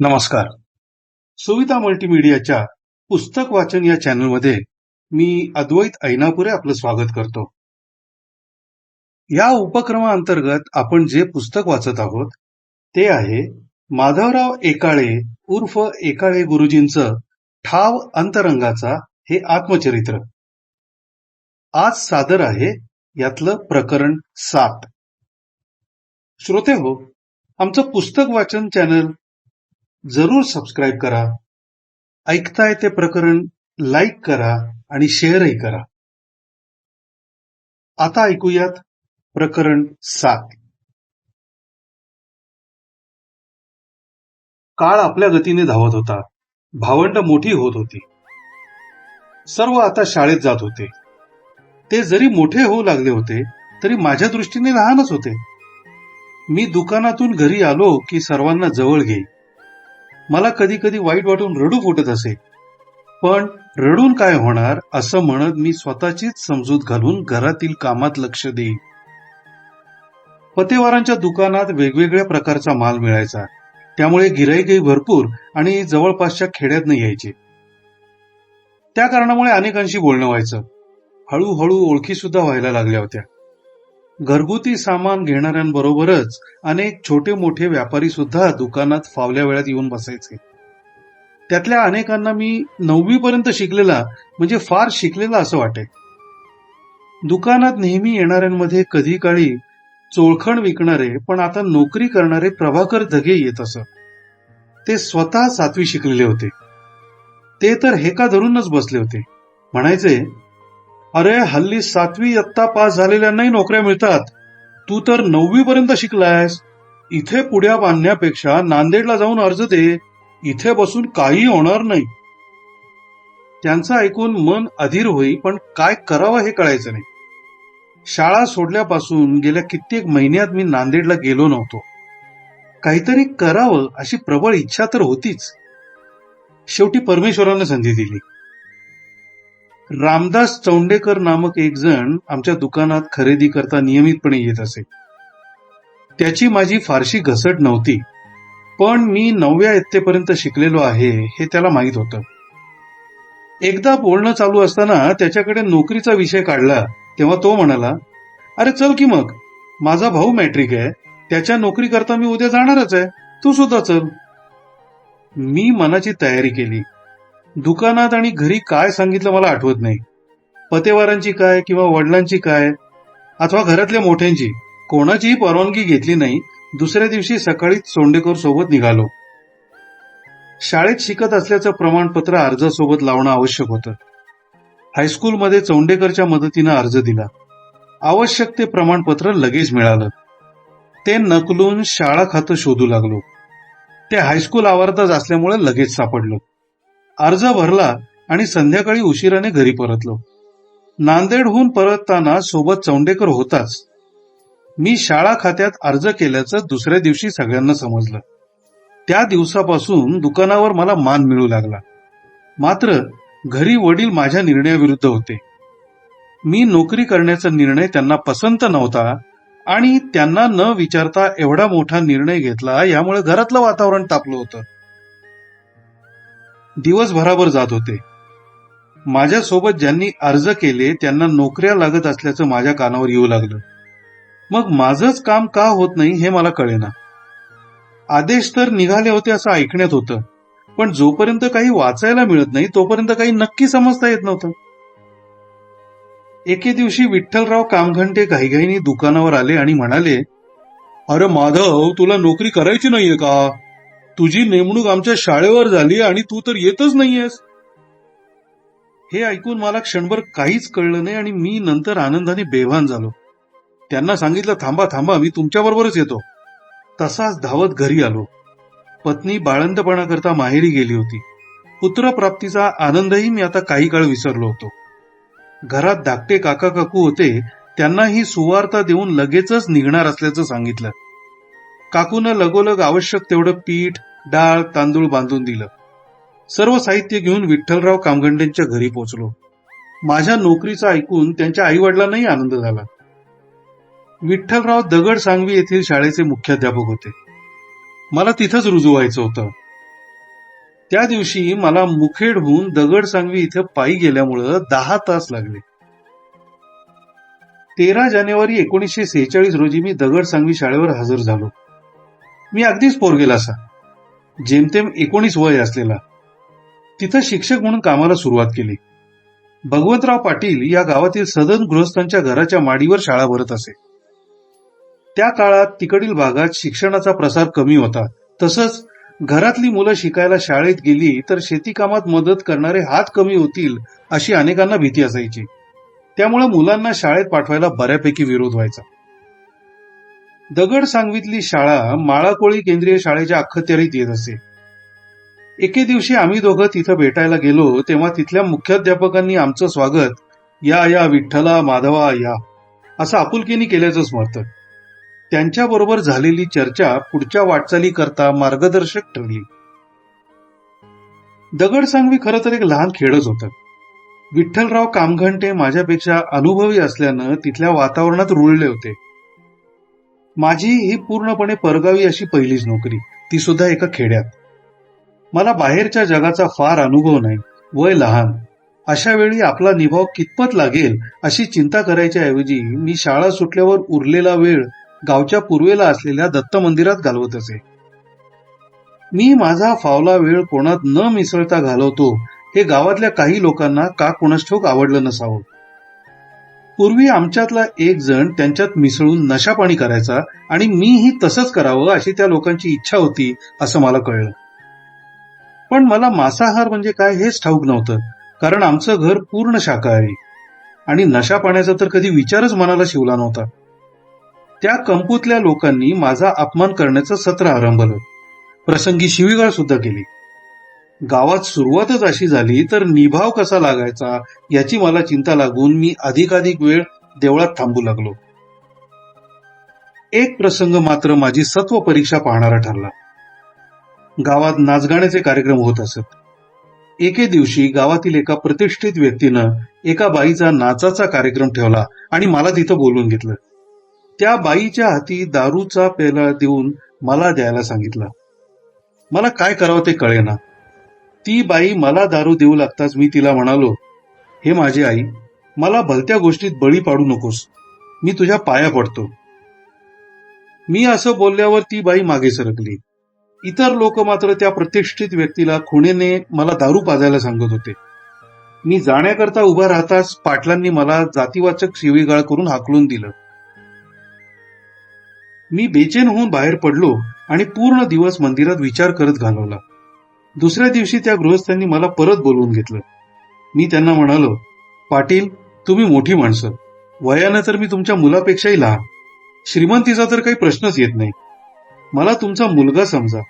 नमस्कार. सुविधा मल्टीमीडियाच्या पुस्तक वाचन या चॅनलमध्ये मी अद्वैत ऐनापुरे आपलं स्वागत करतो. या उपक्रमाअंतर्गत आपण जे पुस्तक वाचत आहोत ते आहे माधवराव एकाळे उर्फ एकाळे गुरुजींचं ठाव अंतरंगाचा हे आत्मचरित्र. आज सादर आहे यातलं प्रकरण सात. श्रोते हो आमचं पुस्तक वाचन चॅनल जरूर सबस्क्राईब करा. ऐकताय ते प्रकरण लाईक करा आणि शेअरही करा. आता ऐकूयात प्रकरण सात. काळ आपल्या गतीने धावत होता. भावंड मोठी होत होती. सर्व आता शाळेत जात होते. ते जरी मोठे होऊ लागले होते तरी माझ्या दृष्टीने लहानच होते. मी दुकानातून घरी आलो की सर्वांना जवळ घेई. मला कधी कधी वाईट वाटून रडू फुटत असे. पण रडून काय होणार असं म्हणत मी स्वतःचीच समजूत घालून घरातील कामात लक्ष देईन. पतेवारांच्या दुकानात वेगवेगळ्या प्रकारचा माल मिळायचा. त्यामुळे गिराईकही भरपूर आणि जवळपासच्या खेड्यात यायचे. त्या कारणामुळे अनेकांशी बोलणं व्हायचं. हळूहळू ओळखी सुद्धा व्हायला लागल्या होत्या. घरगुती सामान घेणाऱ्यांबरोबरच अनेक छोटे मोठे व्यापारी सुद्धा दुकानात फावल्या वेळात येऊन बसायचे. त्यातल्या अनेकांना मी नववी पर्यंत शिकलेला म्हणजे फार शिकलेला असं वाटे दुकानात नेहमी येणाऱ्यांमध्ये कधी काळी चोळखण विकणारे पण आता नोकरी करणारे प्रभाकर धगे येत असत. ते स्वतः सातवी शिकलेले होते. ते तर हेका धरूनच बसले होते. म्हणायचे अरे हल्ली सातवी इयत्ता पास झालेल्यांनाही नोकऱ्या मिळतात. तू तर नववी पर्यंत शिकलायस. इथे पुढ्या बांधण्यापेक्षा नांदेडला जाऊन अर्ज दे. इथे बसून काही होणार नाही. त्यांचं ऐकून मन अधीर होई पण काय करावं हे कळायचं नाही. शाळा सोडल्यापासून गेल्या कित्येक महिन्यात मी नांदेडला गेलो नव्हतो. काहीतरी करावं अशी प्रबळ इच्छा तर होतीच. शेवटी परमेश्वरानं संधी दिली. रामदास चौंडेकर नामक एक जण आमच्या दुकानात खरेदी करता नियमितपणे येत असे. त्याची माझी फारशी घसट नव्हती. पण मी नवव्या इयत्तेपर्यंत शिकलेलो आहे हे त्याला माहीत होतं. एकदा बोलणं चालू असताना त्याच्याकडे नोकरीचा विषय काढला तेव्हा तो म्हणाला अरे चल की मग. माझा भाऊ मॅट्रिक आहे. त्याच्या नोकरी करता मी उद्या जाणारच आहे. तू सुद्धा चल. मी मनाची तयारी केली. दुकानात आणि घरी काय सांगितलं मला आठवत नाही. पतेवारांची काय किंवा वडिलांची काय अथवा घरातल्या मोठ्यांची कोणाचीही परवानगी घेतली नाही दुसऱ्या दिवशी सकाळीच सोंडेकर सोबत निघालो. शाळेत शिकत असल्याचं प्रमाणपत्र अर्जासोबत लावणं आवश्यक होतं. हायस्कूलमध्ये चौंडेकरच्या मदतीनं अर्ज दिला. आवश्यक ते प्रमाणपत्र लगेच मिळालं. ते नकलून शाळा खातं शोधू लागलो. ते हायस्कूल आवारातच असल्यामुळे लगेच सापडलं. अर्ज भरला आणि संध्याकाळी उशिराने घरी परतलो. नांदेडहून परतताना सोबत चौंडेकर होताच. मी शाळा खात्यात अर्ज केल्याचं दुसऱ्या दिवशी सगळ्यांना समजलं. त्या दिवसापासून दुकानावर मला मान मिळू लागला. मात्र घरी वडील माझ्या निर्णयाविरुद्ध होते. मी नोकरी करण्याचा निर्णय त्यांना पसंत नव्हता आणि त्यांना न विचारता एवढा मोठा निर्णय घेतला यामुळे घरातलं वातावरण तापलं होतं. दिवसभराभर जात होते. माझ्यासोबत ज्यांनी अर्ज केले त्यांना नोकऱ्या लागत असल्याचं माझ्या कानावर येऊ लागलं. मग माझंच काम का होत नाही हे मला कळेना. आदेश तर निघाले होते असं ऐकण्यात होतं पण जोपर्यंत काही वाचायला मिळत नाही तोपर्यंत काही नक्की समजता येत नव्हतं. एके दिवशी विठ्ठलराव कामघंटे घाईघाईने दुकानावर आले आणि म्हणाले अरे माधव तुला नोकरी करायची नाहीये का? तुझी नेमणूक आमच्या शाळेवर झाली आणि तू तर येतच नाहीयेस. हे ऐकून मला क्षणभर काहीच कळलं नाही आणि मी नंतर आनंदाने बेभान झालो. त्यांना सांगितलं थांबा थांबा मी तुमच्याबरोबरच येतो. तसाच धावत घरी आलो. पत्नी बाळंतपणाकरता माहेरी गेली होती. पुत्रप्राप्तीचा आनंदही मी आता काही काळ विसरलो होतो. घरात धाकटे काका काकू होते त्यांनाही सुवार्ता देऊन लगेचच निघणार असल्याचं सांगितलं. काकूनं लगोलग आवश्यक तेवढं पीठ डाळ तांदूळ बांधून दिलं. सर्व साहित्य घेऊन विठ्ठलराव कामगंडेंच्या घरी पोचलो माझ्या नोकरीचं ऐकून त्यांच्या आईवडिलांनाही आनंद झाला. विठ्ठलराव दगड सांगवी येथील शाळेचे मुख्याध्यापक होते. मला तिथंच रुजू व्हायचं होतं. त्या दिवशी मला मुखेडहून दगड सांगवी इथे पायी गेल्यामुळं दहा तास लागले. तेरा जानेवारी एकोणीसशे सेहेचाळीस रोजी मी दगड सांगवी शाळेवर हजर झालो. मी अगदीच पोरगेला असा. जेमतेम एकोणीस वय असलेला. तिथं शिक्षक म्हणून कामाला सुरुवात केली. भगवंतराव पाटील या गावातील सदन गृहस्थांच्या घराच्या माडीवर शाळा भरत असे. त्या काळात तिकडील भागात शिक्षणाचा प्रसार कमी होता. तसंच घरातली मुलं शिकायला शाळेत गेली तर शेतीकामात मदत करणारे हात कमी होतील अशी अनेकांना भीती असायची. त्यामुळे मुलांना शाळेत पाठवायला बऱ्यापैकी विरोध व्हायचा. दगड सांगवीतली शाळा माळाकोळी केंद्रीय शाळेच्या अखत्यारीत येत असे. एके दिवशी आम्ही दोघं तिथं भेटायला गेलो तेव्हा तिथल्या मुख्याध्यापकांनी आमचं स्वागत या या विठ्ठला माधवा या असं आपुलकीने केल्याचं स्मरतं त्यांच्याबरोबर झालेली चर्चा पुढच्या वाटचाली करता मार्गदर्शक ठरली. दगड सांगवी खरं तर एक लहान खेडच होतं. विठ्ठलराव कामघंटे माझ्यापेक्षा अनुभवी असल्यानं तिथल्या वातावरणात रुळले होते. माझी ही पूर्णपणे परगावी अशी पहिलीच नोकरी. ती सुद्धा एका खेड्यात. मला बाहेरच्या जगाचा फार अनुभव नाही. वय लहान. अशा वेळी आपला निभाव कितपत लागेल अशी चिंता करायच्या ऐवजी मी शाळा सुटल्यावर उरलेला वेळ गावच्या पूर्वेला असलेल्या दत्त मंदिरात घालवत असे मी माझा फावला वेळ कोणात न मिसळता घालवतो हे गावातल्या काही लोकांना का कोणास ठोक आवडलं नसावं. पूर्वी आमच्यातला एक जण त्यांच्यात मिसळून नशापाणी करायचा आणि मीही तसंच करावं अशी त्या लोकांची इच्छा होती असं मला कळलं. पण मला मांसाहार म्हणजे काय हेच ठाऊक नव्हतं कारण आमचं घर पूर्ण शाकाहारी आणि नशा पाण्याचा तर कधी विचारच मनाला शिवला नव्हता. त्या कंपूतल्या लोकांनी माझा अपमान करण्याचं सत्र आरंभलं. प्रसंगी शिवीगाळ सुद्धा केली. गावात सुरुवातच अशी झाली तर निभाव कसा लागायचा याची मला चिंता लागून मी अधिकाधिक वेळ देवळात थांबू लागलो. एक प्रसंग मात्र माझी सत्व परीक्षा पाहणारा ठरला. गावात नाचगाण्याचे कार्यक्रम होत असत. एके दिवशी गावातील एका प्रतिष्ठित व्यक्तीनं एका बाईचा नाचाचा कार्यक्रम ठेवला आणि मला तिथं बोलवून घेतलं. त्या बाईच्या हाती दारूचा पेला देऊन मला द्यायला सांगितलं. मला काय करावं ते कळेना. ती बाई मला दारू देऊ लागताच मी तिला म्हणालो हे माझी आई मला भलत्या गोष्टीत बळी पाडू नकोस. मी तुझ्या पाया पडतो. मी असं बोलल्यावर ती बाई मागे सरकली. इतर लोक मात्र त्या प्रतिष्ठित व्यक्तीला खुणेने मला दारू पाजायला सांगत होते. मी जाण्याकरता उभा राहताच पाटलांनी मला जातीवाचक शिवीगाळ करून हाकलून दिलं. मी बेचैन होऊन बाहेर पडलो आणि पूर्ण दिवस मंदिरात विचार करत घालवला. दुसऱ्या दिवशी त्या गृहस्थांनी मला परत बोलवून घेतलं. मी त्यांना म्हणालो पाटील तुम्ही मोठी माणसं. वयानं तर मी तुमच्या मुलापेक्षाही लहान. श्रीमंतीचा तर काही प्रश्नच येत नाही. मला तुमचा मुलगा समजा.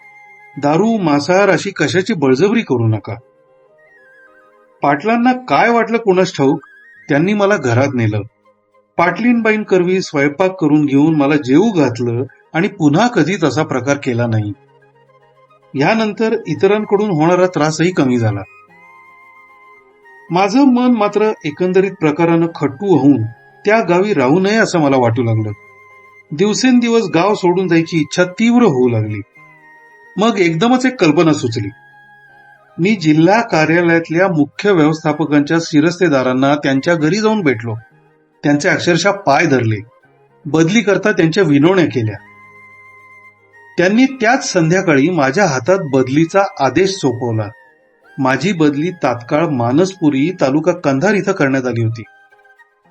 दारू मांसाहार अशी कशाची बळजबरी करू नका. पाटलांना काय वाटलं कोणास ठाऊक त्यांनी मला घरात नेलं. पाटलीनबाईन करवी स्वयंपाक करून घेऊन मला जेवू घातलं आणि पुन्हा कधी तसा प्रकार केला नाही. यानंतर इतरांकडून होणारा त्रासही कमी झाला. माझं मन मात्र एकंदरीत प्रकारानं खट्टू होऊन त्या गावी राहू नये असं मला वाटू लागलं. दिवसेंदिवस गाव सोडून जायची इच्छा तीव्र होऊ लागली. मग एकदमच एक कल्पना सुचली. मी जिल्हा कार्यालयातल्या मुख्य व्यवस्थापकांच्या शिरस्तेदारांना त्यांच्या घरी जाऊन भेटलो. त्यांचे अक्षरशः पाय धरले. बदली करता त्यांच्या विनवण्या केल्या. त्यांनी त्याच संध्याकाळी माझ्या हातात बदलीचा आदेश सोपवला. माझी बदली तात्काळ मानसपुरी तालुका कंधार इथं करण्यात आली होती.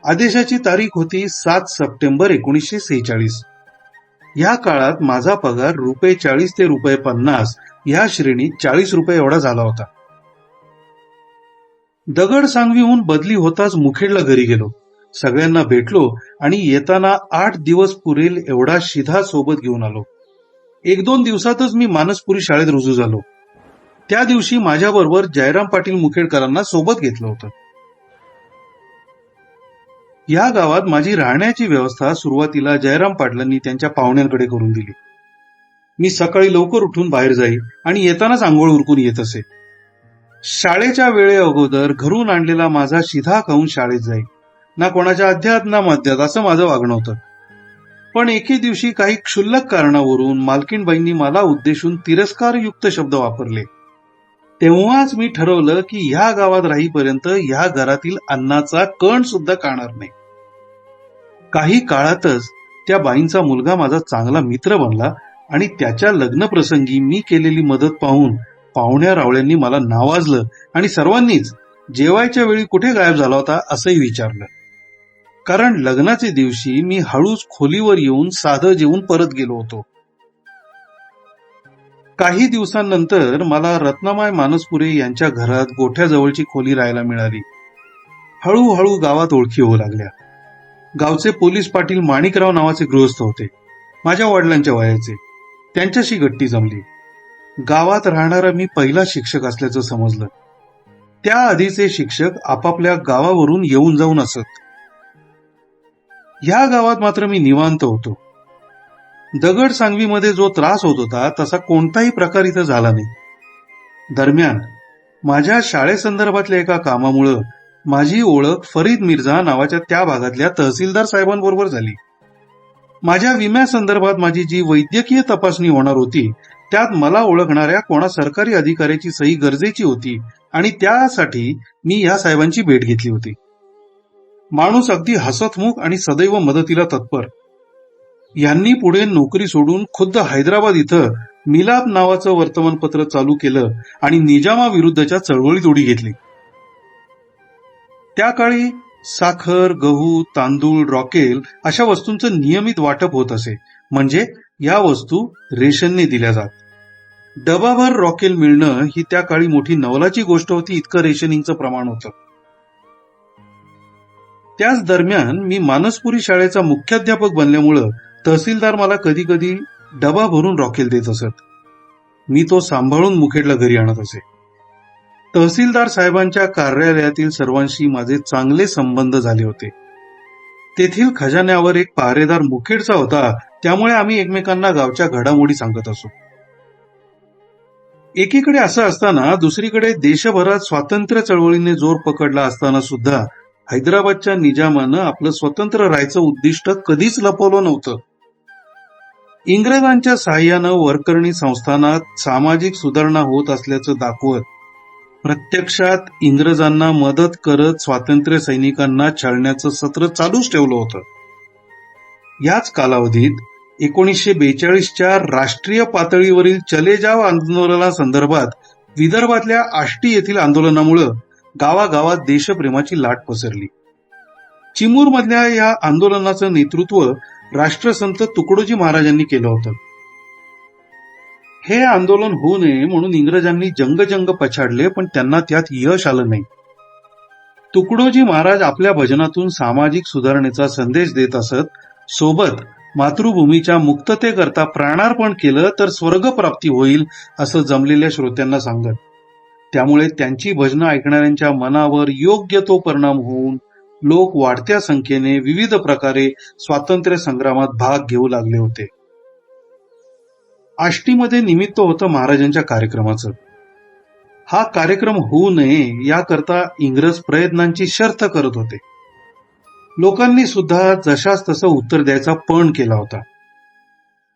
आदेशाची तारीख होती सात सप्टेंबर एकोणीसशे सेहेचाळीस. या काळात माझा पगार रुपये चाळीस ते रुपये पन्नास या श्रेणीत चाळीस रुपये एवढा झाला होता. दगड सांगवीहून बदली होताच मुखेडला घरी गेलो. सगळ्यांना भेटलो आणि येताना आठ दिवस पुरेल एवढा शिधा सोबत घेऊन आलो. एक दोन दिवसातच मी मानसपुरी शाळेत रुजू झालो. त्या दिवशी माझ्याबरोबर जयराम पाटील मुखेडकरांना सोबत घेतलं होतं. या गावात माझी राहण्याची व्यवस्था सुरुवातीला जयराम पाटलांनी त्यांच्या पाहुण्यांकडे करून दिली. मी सकाळी लवकर उठून बाहेर जाई आणि येतानाच आंघोळ उरकून येत असे. शाळेच्या वेळे अगोदर घरून आणलेला माझा शिधा खाऊन शाळेत जाई. ना कोणाच्या अध्यात ना मध्यात असं माझं वागणं होतं. पण एके दिवशी काही क्षुल्लक कारणावरून मालकीणबाईंनी मला उद्देशून तिरस्कारयुक्त शब्द वापरले. तेव्हाच मी ठरवलं की ह्या गावात राहीपर्यंत ह्या घरातील अन्नाचा कण सुद्धा काढणार नाही. काही काळातच त्या बाईंचा मुलगा माझा चांगला मित्र बनला आणि त्याच्या लग्न प्रसंगी मी केलेली मदत पाहून पाहुण्या रावळ्यांनी मला नावाजलं आणि सर्वांनीच जेवायच्या वेळी कुठे गायब झाला होता असंही विचारलं. कारण लग्नाचे दिवशी मी हळूच खोलीवर येऊन साधं जेवून परत गेलो होतो. काही दिवसांनंतर मला रत्नामाय मानसपुरे यांच्या घरात गोठ्याजवळची खोली राहायला मिळाली. हळूहळू गावात ओळखी होऊ लागल्या. गावचे पोलीस पाटील माणिकराव नावाचे गृहस्थ होते. माझ्या वडिलांच्या वयाचे. त्यांच्याशी गट्टी जमली. गावात राहणारा मी पहिला शिक्षक असल्याचं समजलं. त्या आधीचे शिक्षक आपापल्या गावावरून येऊन जाऊन असत. ह्या गावात मात्र मी निवांत होतो. दगड सांगवीमध्ये जो त्रास होत होता तसा कोणताही प्रकार इथं झाला नाही. दरम्यान माझ्या शाळेसंदर्भातल्या एका कामामुळं माझी ओळख फरीद मिर्झा नावाच्या त्या भागातल्या तहसीलदार साहेबांबरोबर झाली. माझ्या विम्यासंदर्भात माझी जी वैद्यकीय तपासणी होणार होती त्यात मला ओळखणाऱ्या कोणा सरकारी अधिकाऱ्याची सही गरजेची होती आणि त्यासाठी मी या साहेबांची भेट घेतली होती. माणूस अगदी हसतमुख आणि सदैव मदतीला तत्पर. यांनी पुढे नोकरी सोडून खुद्द हैदराबाद इथं मिलाप नावाचं वर्तमानपत्र चालू केलं आणि निजामाविरुद्धच्या चळवळीत उडी घेतली. त्या काळी साखर गहू तांदूळ रॉकेल अशा वस्तूंचं नियमित वाटप होत असे. म्हणजे या वस्तू रेशनने दिल्या जात. डबाभर रॉकेल मिळणं ही त्या काळी मोठी नवलाची गोष्ट होती इतकं रेशनिंगचं प्रमाण होतं. त्याच दरम्यान मी मानसपुरी शाळेचा मुख्याध्यापक बनल्यामुळं तहसीलदार मला कधी कधी डबा भरून रॉकेल देत असत. मी तो सांभाळून मुखेडला घरी आणत असे. तहसीलदार साहेबांच्या कार्यालयातील सर्वांशी माझे चांगले संबंध झाले होते. तेथील खजान्यावर एक पहारेदार मुखेडचा होता त्यामुळे आम्ही एकमेकांना गावच्या घडामोडी सांगत असो. एकीकडे असं असताना दुसरीकडे देशभरात स्वातंत्र्य चळवळीने जोर पकडला असताना सुद्धा हैदराबादच्या निजामानं आपलं स्वतंत्र राहायचं उद्दिष्ट कधीच लपवलं नव्हतं. इंग्रजांच्या सहाय्यानं वरकरणी संस्थानात सामाजिक सुधारणा होत असल्याचं दाखवत प्रत्यक्षात इंग्रजांना मदत करत स्वातंत्र्य सैनिकांना छळण्याचं सत्र चालूच ठेवलं होतं. याच कालावधीत एकोणीसशे बेचाळीसच्या राष्ट्रीय पातळीवरील चले जाव आंदोलनासंदर्भात विदर्भातल्या आष्टी येथील आंदोलनामुळं गावागावात देशप्रेमाची लाट पसरली. चिमूर मधल्या या आंदोलनाचं नेतृत्व राष्ट्रसंत तुकडोजी महाराजांनी केलं होतं. हे आंदोलन होऊ नये म्हणून इंग्रजांनी जंगजंग पछाडले पण त्यांना त्यात यश आलं नाही. तुकडोजी महाराज आपल्या भजनातून सामाजिक सुधारणेचा संदेश देत असत सोबत मातृभूमीच्या मुक्ततेकरता प्राणार्पण केलं तर स्वर्गप्राप्ती होईल असं जमलेल्या श्रोत्यांना सांगत. त्यामुळे त्यांची भजनं ऐकणाऱ्यांच्या मनावर योग्य तो परिणाम होऊन लोक वाढत्या संख्येने विविध प्रकारे स्वातंत्र्य संग्रामात भाग घेऊ लागले होते. आष्टीमध्ये निमित्त होतं महाराजांच्या कार्यक्रमाचं. हा कार्यक्रम होऊ नये याकरता इंग्रज प्रयत्नांची शर्थ करत होते. लोकांनी सुद्धा जशास तसं उत्तर द्यायचा पण केला होता.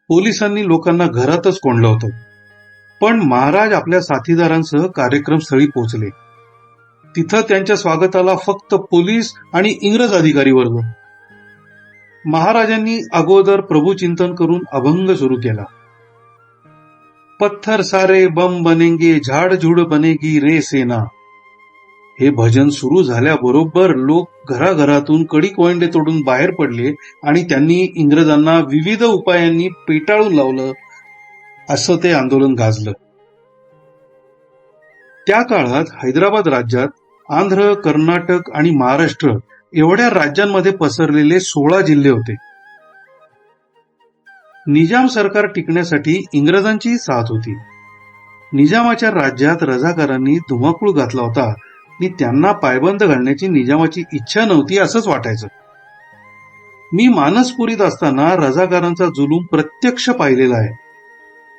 पोलिसांनी लोकांना घरातच कोंडलं होतं. पण महाराज आपल्या साथीदारांसह कार्यक्रम स्थळी पोहोचले. तिथं त्यांच्या स्वागताला फक्त पोलीस आणि इंग्रज अधिकारी वर्ग. महाराजांनी अगोदर प्रभुचिंतन करून अभंग सुरू केला. पत्थर सारे बम बनेंगे झाड झुड बनेगी रे सेना. हे भजन सुरू झाल्याबरोबर लोक घराघरातून कडी कोयंडे तोडून बाहेर पडले आणि त्यांनी इंग्रजांना विविध उपायांनी पेटाळून लावलं. असं ते आंदोलन गाजलं. त्या काळात हैदराबाद राज्यात आंध्र कर्नाटक आणि महाराष्ट्र एवढ्या राज्यांमध्ये पसरलेले सोळा जिल्हे होते. निजाम सरकार टिकण्यासाठी इंग्रजांचीही साथ होती. निजामाच्या राज्यात रजाकारांनी धुमाकूळ घातला होता. आणि त्यांना पायबंद घालण्याची निजामाची इच्छा नव्हती असंच वाटायचं. मी मानसपुरीत असताना रजाकारांचा जुलूम प्रत्यक्ष पाहिलेला आहे.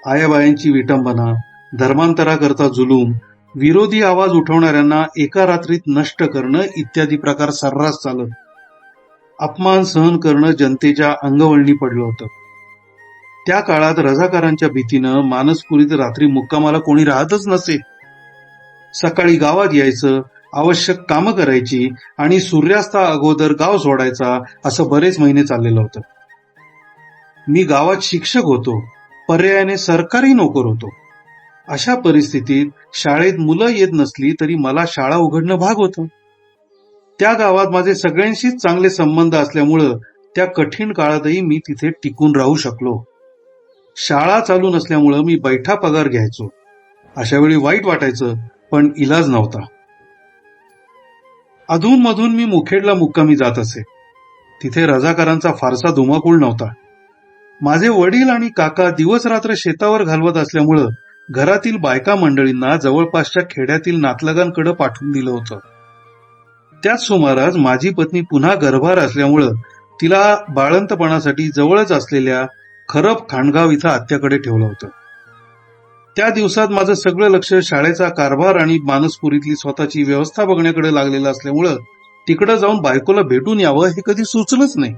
आयाबायांची विटंबना धर्मांतराकरता जुलूम विरोधी आवाज उठवणाऱ्यांना एका रात्रीत नष्ट करणं इत्यादी प्रकार सर्रास चालत अपमान सहन करणं जनतेच्या अंगवळणी पडलं होतं. त्या काळात रजाकारांच्या भीतीनं मानसपुरीत रात्री मुक्कामाला कोणी राहतच नसे. सकाळी गावात यायचं आवश्यक कामं करायची आणि सूर्यास्ता अगोदर गाव सोडायचा असं बरेच महिने चाललेलं होतं. मी गावात शिक्षक होतो. पर्यायाने सरकारी नोकर होतो. अशा परिस्थितीत शाळेत मुलं येत नसली तरी मला शाळा उघडणं भाग होतं. त्या गावात माझे सगळ्यांशीच चांगले संबंध असल्यामुळं त्या कठीण काळातही मी तिथे टिकून राहू शकलो. शाळा चालू नसल्यामुळं मी बैठा पगार घ्यायचो. अशा वेळी वाईट वाटायचं पण इलाज नव्हता. अधूनमधून मी मुखेडला मुक्कामी जात असे. तिथे रजाकारांचा फारसा धुमाकूळ नव्हता. माझे वडील आणि काका दिवस रात्र शेतावर घालवत असल्यामुळं घरातील बायका मंडळींना जवळपासच्या खेड्यातील नातलगांकडे पाठवून दिलं होतं. त्याच सुमारास माझी पत्नी पुन्हा गर्भार असल्यामुळं तिला बाळंतपणासाठी जवळच असलेल्या खरब खांडगाव इथं आत्याकडे ठेवलं होतं. त्या दिवसात माझं सगळं लक्ष शाळेचा कारभार आणि मानसपुरीतली स्वतःची व्यवस्था बघण्याकडे लागलेलं असल्यामुळं तिकडं जाऊन बायकोला भेटून यावं हे कधी सुचलंच नाही.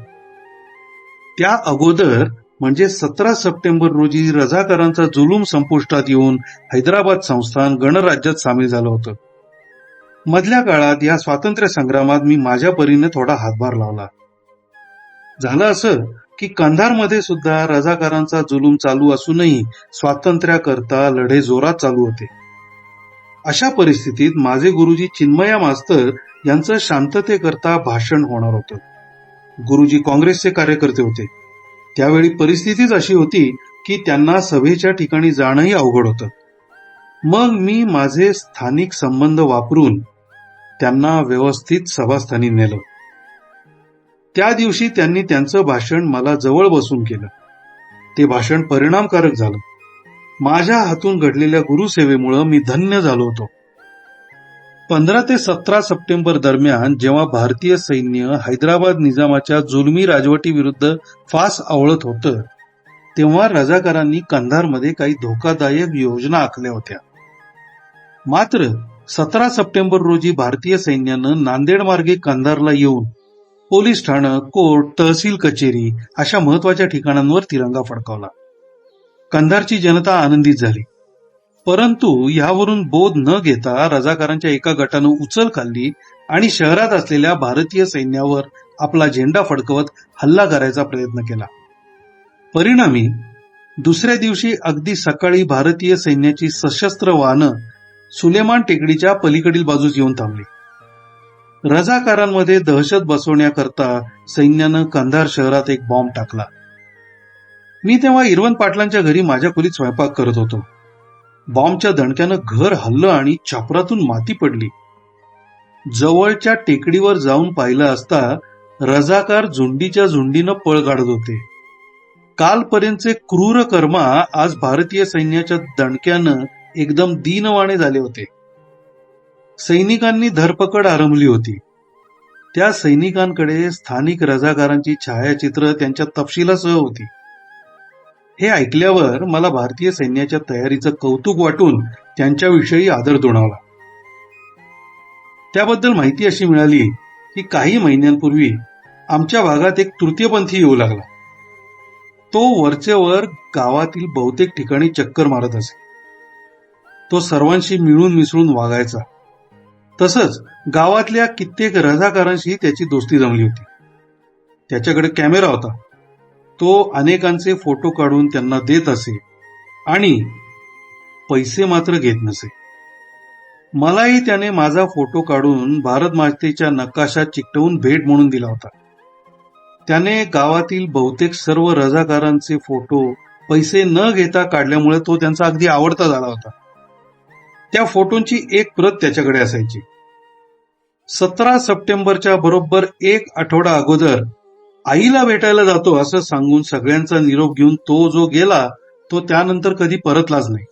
त्या अगोदर म्हणजे सतरा सप्टेंबर रोजी रझाकारांचा जुलूम संपुष्टात येऊन हैदराबाद संस्थान गणराज्यात सामील झालं होतं. मधल्या काळात या स्वातंत्र्य संग्रामात मी माझ्या परीने थोडा हातभार लावला. झालं असं की कंधारमध्ये सुद्धा रझाकारांचा जुलूम चालू असूनही स्वातंत्र्याकरता लढे जोरात चालू होते. अशा परिस्थितीत माझे गुरुजी चिन्मया मास्तर यांचं शांततेकरता भाषण होणार होतं. गुरुजी काँग्रेसचे कार्यकर्ते होते. त्यावेळी परिस्थितीच अशी होती की त्यांना सभेच्या ठिकाणी जाणंही अवघड होतं. मग मी माझे स्थानिक संबंध वापरून त्यांना व्यवस्थित सभास्थानी नेलं. त्या दिवशी त्यांनी त्यांचं भाषण मला जवळ बसून केलं. ते भाषण परिणामकारक झालं. माझ्या हातून घडलेल्या गुरुसेवेमुळं मी धन्य झालो होतो. पंधरा ते सतरा सप्टेंबर दरम्यान जेव्हा भारतीय सैन्य हैदराबाद निजामाच्या जुलमी राजवटीविरुद्ध फास आवळत होतं तेव्हा रजाकारांनी कंधारमध्ये काही धोकादायक योजना आखल्या होत्या. मात्र सतरा सप्टेंबर रोजी भारतीय सैन्यानं नांदेड मार्गे कंधारला येऊन पोलीस ठाणं कोर्ट तहसील कचेरी अशा महत्त्वाच्या ठिकाणांवर तिरंगा फडकावला. कंधारची जनता आनंदित झाली. परंतु यावरून बोध न घेता रजाकारांच्या एका गटानं उचल खाल्ली आणि शहरात असलेल्या भारतीय सैन्यावर आपला झेंडा फडकवत हल्ला करायचा प्रयत्न केला. परिणामी दुसऱ्या दिवशी अगदी सकाळी भारतीय सैन्याची सशस्त्र वाहनं सुलेमान टेकडीच्या पलीकडील बाजूस येऊन थांबली. रजाकारांमध्ये दहशत बसवण्याकरता सैन्यानं कंधार शहरात एक बॉम्ब टाकला. मी तेव्हा इरवन पाटलांच्या घरी माझ्या खोलीत स्वयंपाक करत होतो. बॉम्बच्या दणक्यानं घर हल्लं आणि छापरातून माती पडली. जवळच्या टेकडीवर जाऊन पाहिलं असता रजाकार झुंडीच्या झुंडीनं पळ काढत होते. कालपर्यंतचे क्रूर कर्मा आज भारतीय सैन्याच्या दणक्यानं एकदम दीनवाणे झाले होते. सैनिकांनी धरपकड आरंभली होती. त्या सैनिकांकडे स्थानिक रजाकारांची छायाचित्र त्यांच्या तपशिलासह होती. हे ऐकल्यावर मला भारतीय सैन्याच्या तयारीचं कौतुक वाटून त्यांच्याविषयी आदर दोणावला. त्याबद्दल माहिती अशी मिळाली की काही महिन्यांपूर्वी आमच्या भागात एक तृतीयपंथी येऊ लागला. तो वरचेवर गावातील बहुतेक ठिकाणी चक्कर मारत असे. तो सर्वांशी मिळून मिसळून वागायचा. तसंच गावातल्या कित्येक रजाकारांशी त्याची दोस्ती जमली होती. त्याच्याकडे कॅमेरा होता. तो अनेकांचे फोटो काढून त्यांना देत असे. आणि पैसे मात्र घेत नसे. मलाही त्याने माझा फोटो काढून भारत मातेच्या नकाशात चिकटवून भेट म्हणून दिला होता. त्याने गावातील बहुतेक सर्व रजाकारांचे फोटो पैसे न घेता काढल्यामुळे तो त्यांचा अगदी आवडता झाला होता. त्या फोटोंची एक प्रत त्याच्याकडे असायची. सतरा सप्टेंबरच्या बरोबर एक आठवडा अगोदर आईला भेटायला जातो असं सांगून सगळ्यांचा निरोप घेऊन तो जो गेला तो त्यानंतर कधी परतलाच नाही.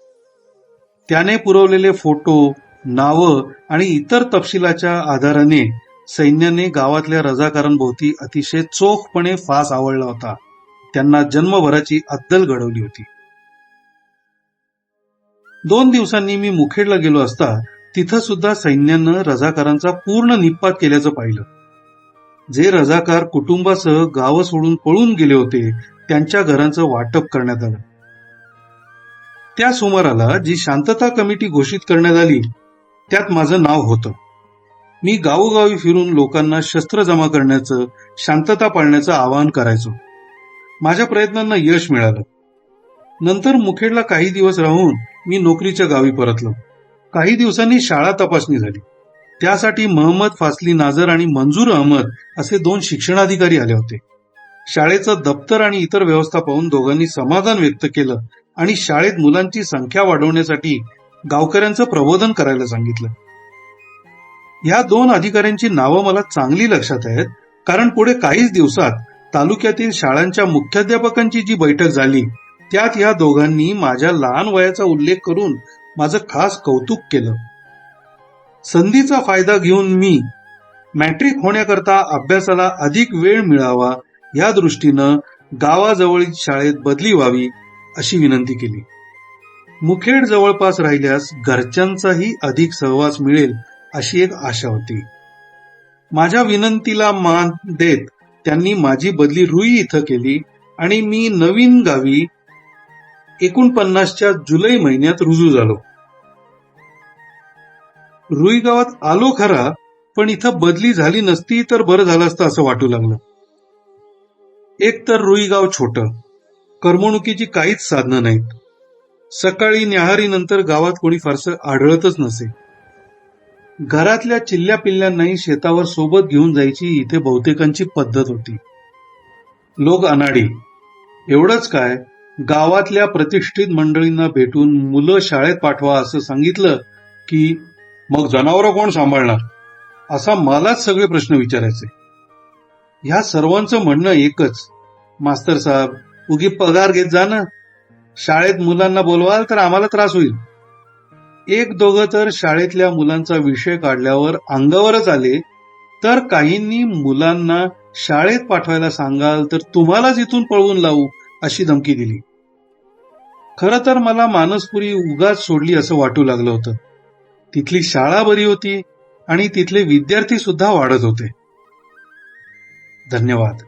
त्याने पुरवलेले फोटो नावं आणि इतर तपशिलाच्या आधाराने सैन्याने गावातल्या रजाकारांभोवती अतिशय चोखपणे फास आवडला होता. त्यांना जन्मभराची अद्दल घडवली होती. दोन दिवसांनी मी मुखेडला गेलो असता तिथं सुद्धा सैन्यानं रजाकारांचा पूर्ण निपात केल्याचं पाहिलं. जे रजाकार कुटुंबासह गावं सोडून पळून गेले होते त्यांच्या घरांचं वाटप करण्यात आलं. त्या सुमाराला जी शांतता कमिटी घोषित करण्यात आली त्यात माझं नाव होतं. मी गावोगावी फिरून लोकांना शस्त्र जमा करण्याचं शांतता पाळण्याचं आवाहन करायचो. माझ्या प्रयत्नांना यश मिळालं. नंतर मुखेडला काही दिवस राहून मी नोकरीच्या गावी परतलो. काही दिवसांनी शाळा तपासणी झाली. त्यासाठी महम्मद फासली नाझर आणि मंजूर अहमद असे दोन शिक्षणाधिकारी आले होते. शाळेचं दप्तर आणि इतर व्यवस्था पाहून दोघांनी समाधान व्यक्त केलं आणि शाळेत मुलांची संख्या वाढवण्यासाठी गावकऱ्यांचं प्रबोधन करायला सांगितलं. या दोन अधिकाऱ्यांची नावं मला चांगली लक्षात आहेत कारण पुढे काहीच दिवसात तालुक्यातील शाळांच्या मुख्याध्यापकांची जी बैठक झाली त्यात या दोघांनी माझ्या लहान वयाचा उल्लेख करून माझं खास कौतुक केलं. संधीचा फायदा घेऊन मी मॅट्रिक होण्याकरता अभ्यासाला अधिक वेळ मिळावा या दृष्टीनं गावाजवळील शाळेत बदली व्हावी अशी विनंती केली. मुखेड जवळपास राहिल्यास घरच्यांचाही अधिक सहवास मिळेल अशी एक आशा होती. माझ्या विनंतीला मान देत त्यांनी माझी बदली रुई इथं केली आणि मी नवीन गावी एकोणपन्नासच्या जुलै महिन्यात रुजू झालो. रुई गावात आलो खरा पण इथं बदली झाली नसती तर बरं झालं असतं असं वाटू लागलं. एक तर रुई गाव छोट. करमणुकीची काहीच साधनं नाहीत. सकाळी न्याहारीनंतर गावात कोणी फारसं आढळतच नसे. घरातल्या चिल्ल्या पिल्ल्यांनाही शेतावर सोबत घेऊन जायची इथे बहुतेकांची पद्धत होती. लोक अनाडी. एवढंच काय गावातल्या प्रतिष्ठित मंडळींना भेटून मुलं शाळेत पाठवा असं सांगितलं की मग जनावरं कोण सांभाळणार? असा मलाच सगळे प्रश्न विचारायचे. ह्या सर्वांचं म्हणणं एकच. मास्तर साहेब उगी पगार घेत जा ना. शाळेत मुलांना बोलवाल तर आम्हाला त्रास होईल. एक दोघं तर शाळेतल्या मुलांचा विषय काढल्यावर अंगावरच आले तर काहींनी मुलांना शाळेत पाठवायला सांगाल तर तुम्हालाच इथून पळवून लावू अशी धमकी दिली. खर तर मला मानसपुरी उगाच सोडली असं वाटू लागलं होतं. तिथली शाळा बरी होती आणि तिथले विद्यार्थी सुद्धा वाढत होते. धन्यवाद.